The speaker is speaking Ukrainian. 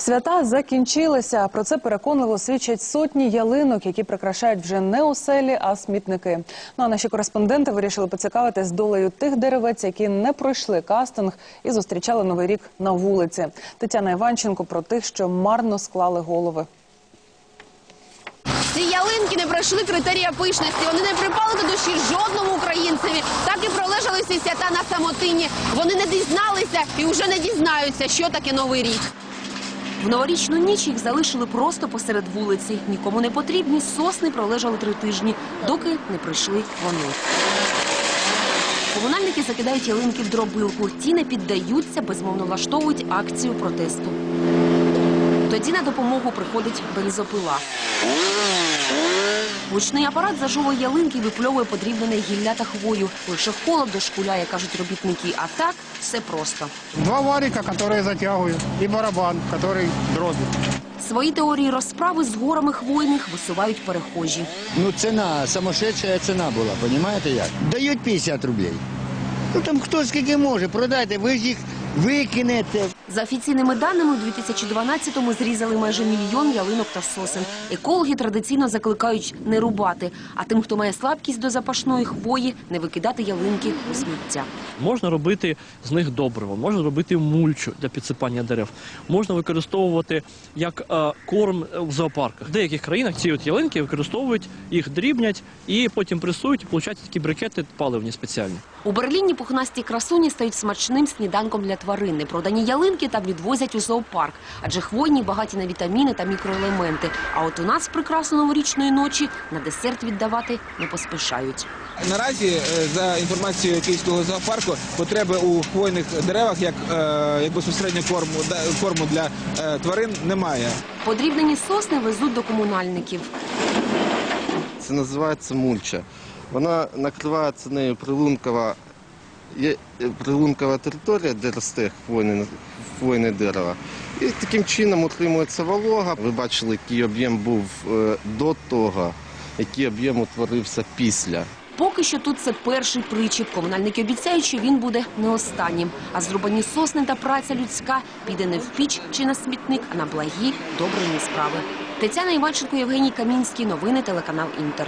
Свята закінчилися. Про це переконливо свідчать сотні ялинок, які прикрашають вже не оселі, а смітники. Ну а наші кореспонденти вирішили поцікавитись з долею тих деревець, які не пройшли кастинг і зустрічали новий рік на вулиці. Тетяна Іванченко про тих, що марно склали голови. Ці ялинки не пройшли критерія пишності. Вони не припали до душі жодному українцеві. Так і пролежали всі свята на самотині. Вони не дізналися і вже не дізнаються, що таке новий рік. В новорічну ніч їх залишили просто посеред вулиці. Нікому не потрібні сосни пролежали три тижні, доки не прийшли вони. Комунальники закидають ялинки в дробилку. Ті не піддаються, безмовно влаштовують акцію протесту. Тоді на допомогу приходить бензопила. Гучний апарат зажовує ялинки і випльовує подрібнене гілля та хвою. Лише холод дошкуляє, кажуть робітники. А так все просто. Два варика, которые затягивают, и барабан, который дробит. Свої теорії розправи з горами хвойних висувають перехожі. Ну, цена, сумасшедшая ціна була, розумієте як? Дають 50 рублей. Ну там хто скільки може, продайте, ви ж їх викинете. За офіційними даними, у 2012-му зрізали майже мільйон ялинок та сосен. Екологи традиційно закликають не рубати, а тим, хто має слабкість до запашної хвої, не викидати ялинки у сміття. Можна робити з них добриво, можна робити мульчу для підсипання дерев, можна використовувати як е, корм в зоопарках. В деяких країнах ці от ялинки використовують, їх дрібнять і потім пресують, і получають такі брикети паливні спеціальні. У Берліні пухнасті красуні стають смачним сніданком для тварин. Непродані ялинки там відвозять у зоопарк, адже хвойні багаті на вітаміни та мікроелементи. А от у нас прекрасно новорічної ночі на десерт віддавати не поспішають. Наразі, е, за інформацією Київського зоопарку, потреби у хвойних деревах як, е, як безпосередньо корму, да- корму для е, тварин немає. Подрібнені сосни везуть до комунальників. Це називається мульча. Вона накривається нею прилункова, є е, прилункова територія, де росте хвойне, хвойне дерево. І таким чином утримується волога. Ви бачили, який об'єм був е, до того, який об'єм утворився після. Поки що тут це перший причіп. Комунальники обіцяють, що він буде не останнім. А зрубані сосни та праця людська піде не в піч чи на смітник, а на благі добрені справи. Тетяна Іванченко, Євгеній Камінський. Новини телеканал Інтер.